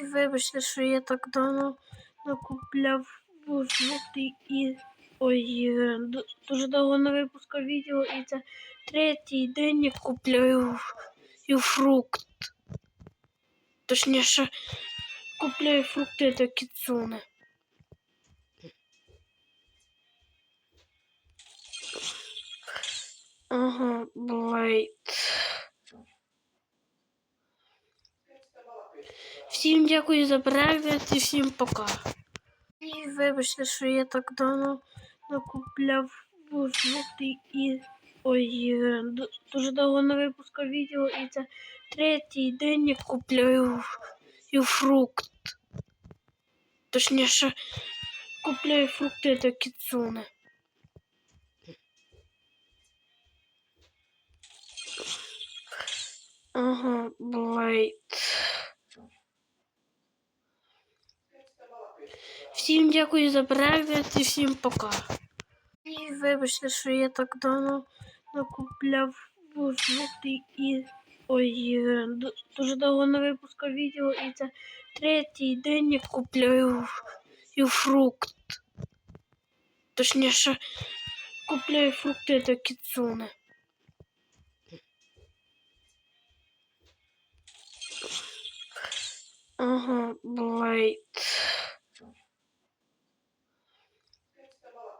І вибачте, що я так давно накупляв фрукти і. Ой, дуже довго не випускав відео, і це третій день я купляю фрукт. Точніше, купляю фрукти до кіцуни. Ага, Блейд. Всім дякую за перегляд і всім пока. І вибачте, що я так давно накупляв фрукти і. Ой, е, дуже довго не випускав відео, і це третій день я купляю фрукт. Точніше, купляю фрукти до кіцуни. Ага, Блейд. Всім дякую за перегляд і всім пока. І вибачте, що я так давно накупляв фрукти і. Ой, е, дуже довго не випускав відео, і це третій день я купляю фрукт. Точніше, купляю фрукти до кіцуни. Ага, Блейд.